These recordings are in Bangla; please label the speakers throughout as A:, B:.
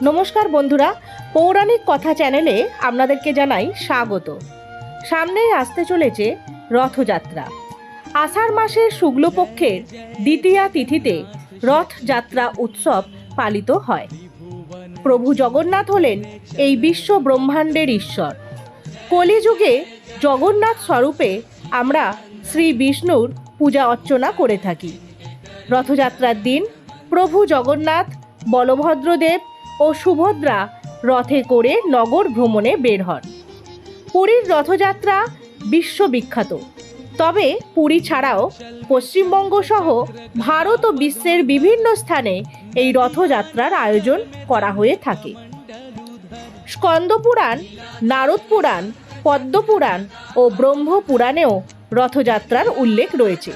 A: নমস্কার বন্ধুরা, পৌরাণিক কথা চ্যানেলে আপনাদেরকে জানাই স্বাগত। সামনেই আসতে চলেছে রথযাত্রা। আষাঢ় মাসের শুক্লপক্ষের দ্বিতীয়া তিথিতে রথযাত্রা উৎসব পালিত হয়। প্রভু জগন্নাথ হলেন এই বিশ্ব ব্রহ্মাণ্ডের ঈশ্বর। কলিযুগে জগন্নাথ স্বরূপে আমরা শ্রী বিষ্ণুর পূজা অর্চনা করে থাকি। রথযাত্রার দিন প্রভু জগন্নাথ, বলভদ্রদেব ও সুভদ্রা রথে করে নগর ভ্রমণে বের হন। পুরীর রথযাত্রা বিশ্ববিখ্যাত। তবে পুরী ছাড়াও পশ্চিমবঙ্গ সহ ভারত ও বিশ্বের বিভিন্ন স্থানে এই রথযাত্রার আয়োজন করা হয়ে থাকে। স্কন্দপুরাণ নারদ পুরাণ পদ্মপুরাণ ও ব্রহ্মপুরাণেও রথযাত্রার উল্লেখ রয়েছে।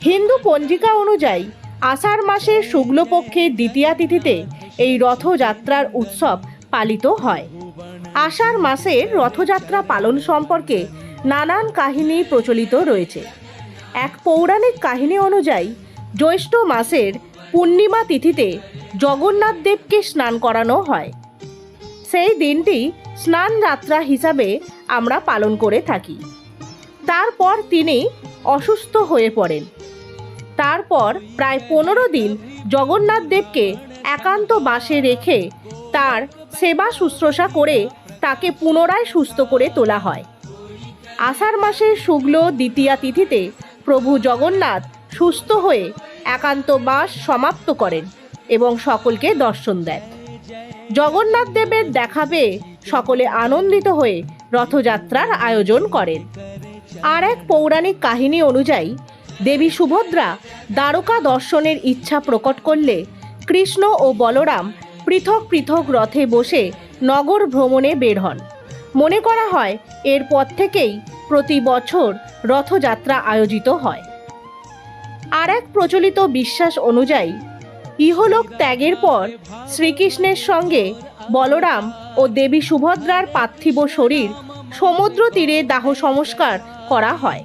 A: হিন্দু পঞ্জিকা অনুযায়ী আষাঢ় মাসের শুক্লপক্ষের দ্বিতীয়া তিথিতে এই রথযাত্রার উৎসব পালিত হয়। আষাঢ় মাসের রথযাত্রা পালন সম্পর্কে নানান কাহিনী প্রচলিত রয়েছে। এক পৌরাণিক কাহিনী অনুযায়ী, জ্যৈষ্ঠ মাসের পূর্ণিমা তিথিতে জগন্নাথ দেবকে স্নান করানো হয়। সেই দিনটি স্নান যাত্রা হিসাবে আমরা পালন করে থাকি। তারপর তিনি অসুস্থ হয়ে পড়েন। তারপর প্রায় পনেরো দিন জগন্নাথ দেবকে একান্ত বাসে রেখে তার সেবা শুশ্রূষা করে তাকে পুনরায় সুস্থ করে তোলা হয়। আষাঢ় মাসের শুক্ল দ্বিতীয়া তিথিতে প্রভু জগন্নাথ সুস্থ হয়ে একান্ত বাস সমাপ্ত করেন এবং সকলকে দর্শন দেন। জগন্নাথ দেবের দেখা পেয়ে সকলে আনন্দিত হয়ে রথযাত্রার আয়োজন করেন। আর এক পৌরাণিক কাহিনী অনুযায়ী, দেবী সুভদ্রা দ্বারকা দর্শনের ইচ্ছা প্রকট করলে কৃষ্ণ ও বলরাম পৃথক পৃথক রথে বসে নগর ভ্রমণে বের হন। মনে করা হয় এরপর থেকেই প্রতি বছর রথযাত্রা আয়োজিত হয়। আর এক প্রচলিত বিশ্বাস অনুযায়ী, ইহলোক ত্যাগের পর শ্রীকৃষ্ণের সঙ্গে বলরাম ও দেবী সুভদ্রার পার্থিব শরীর সমুদ্র তীরে দাহ সংস্কার করা হয়।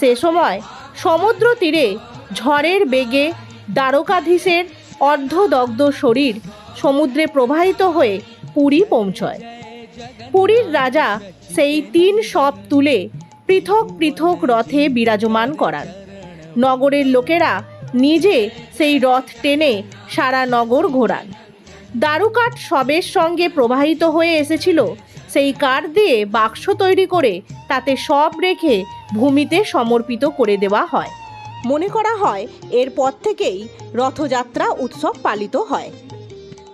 A: সে সময় সমুদ্র তীরে ঝড়ের বেগে দ্বারকাধীশের অর্ধদগ্ধ শরীর সমুদ্রে প্রবাহিত হয়ে পুরী পৌঁছয়। পুরীর রাজা সেই তিন সব তুলে পৃথক পৃথক রথে বিরাজমান করান। নগরের লোকেরা নিজে সেই রথ টেনে সারা নগর ঘোরান। দারুকাঠ সবের সঙ্গে প্রবাহিত হয়ে এসেছিল সেই কাঠ দিয়ে বাক্স তৈরি করে তাতে সব রেখে ভূমিতে সমর্পিত করে দেওয়া হয়। মনে করা হয় এরপর থেকেই রথযাত্রা উৎসব পালিত হয়।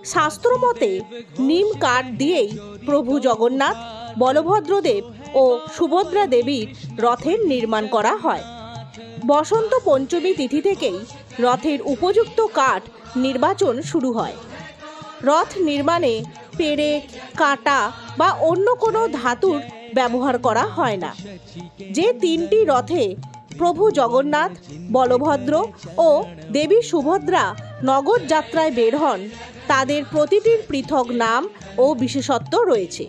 A: শাস্ত্রমতে নিম কাঠ দিয়েই প্রভু জগন্নাথ, বলভদ্রদেব ও সুভদ্রা দেবীর রথের নির্মাণ করা হয়। বসন্ত পঞ্চমী তিথি থেকেই রথের উপযুক্ত কাঠ নির্বাচন শুরু হয়। রথ নির্মাণে পেরে কাঁটা বা অন্য কোনো ধাতুর ব্যবহার করা হয় না। যে তিনটি রথে প্রভু জগন্নাথ, বলভদ্র ও দেবী সুভদ্রা নগর যাত্রায় বের হন। তাদের প্রতিটির পৃথক নাম ও বিশেষত্ব রয়েছে।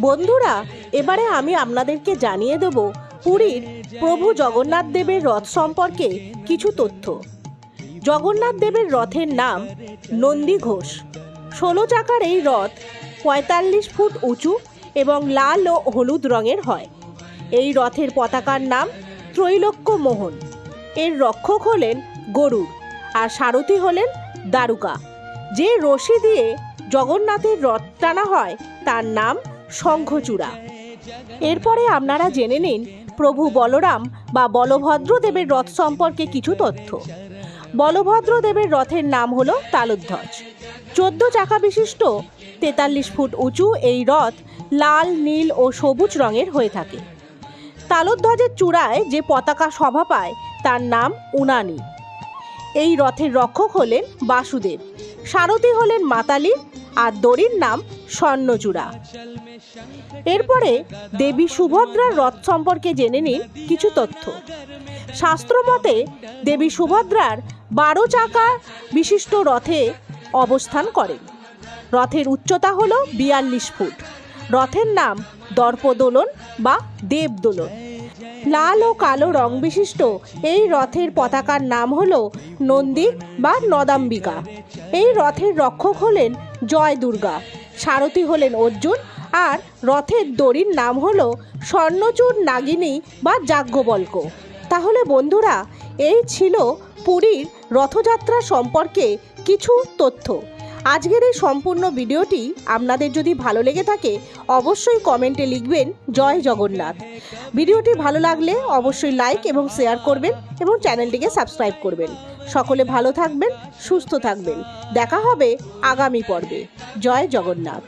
A: বন্ধুরা, এবারে আমি আপনাদেরকে জানিয়ে দেব পুরীর প্রভু জগন্নাথ দেবের রথ সম্পর্কে কিছু তথ্য। জগন্নাথ দেবের রথের নাম নন্দী ঘোষ। ষোলো চাকার এই রথ পঁয়তাল্লিশ ফুট উঁচু এবং লাল ও হলুদ রঙের হয়। এই রথের পতাকার নাম ত্রৈলোক্য মোহন। এর রক্ষক হলেন গরুড় আর সারথি হলেন দারুকা যে রশি দিয়ে জগন্নাথের রথ টানা হয়, তার নাম শঙ্খচূড়া। এরপরে আপনারা জেনে নিন প্রভু বলরাম বা বলভদ্র দেবের রথ সম্পর্কে কিছু তথ্য। বলভদ্র দেবের রথের নাম হল তালুধ্বজ। চোদ্দ চাকা বিশিষ্ট, তেতাল্লিশ ফুট উঁচু এই রথ লাল, নীল ও সবুজ রঙের হয়ে থাকে। তালধ্বজের চূড়ায় যে পতাকা সভা পায়, তার নাম উনানি। এই রথের রক্ষক হলেন বাসুদেব। সারথি হলেন মাতালি আর দড়ির নাম স্বর্ণচূড়া। এরপরে দেবী সুভদ্রার রথ সম্পর্কে জেনে নিন কিছু তথ্য। শাস্ত্রমতে দেবী সুভদ্রার বারো চাকা বিশিষ্ট রথে অবস্থান করেন। রথের উচ্চতা হল বিয়াল্লিশ ফুট। রথের নাম দর্পদোলন বা দেবদোলন। লাল ও কালো রং বিশিষ্ট এই রথের পতাকার নাম হল নন্দী বা নদাম্বিকা। এই রথের রক্ষক হলেন জয় দুর্গা সারথি হলেন অর্জুন আর রথের দড়ির নাম হল স্বর্ণচূড় নাগিনী বা যাজ্ঞবল্ক। তাহলে বন্ধুরা, এই ছিল পুরীর রথযাত্রা সম্পর্কে কিছু তথ্য। আজকের এই সম্পূর্ণ ভিডিওটি আপনাদের যদি ভালো লেগে থাকে, অবশ্যই কমেন্টে লিখবেন, জয় জগন্নাথ। ভিডিওটি ভালো লাগলে অবশ্যই লাইক এবং শেয়ার করবেন এবং চ্যানেলটিকে সাবস্ক্রাইব করবেন। সকলে ভালো থাকবেন, সুস্থ থাকবেন। দেখা হবে আগামী পর্বে। জয় জগন্নাথ।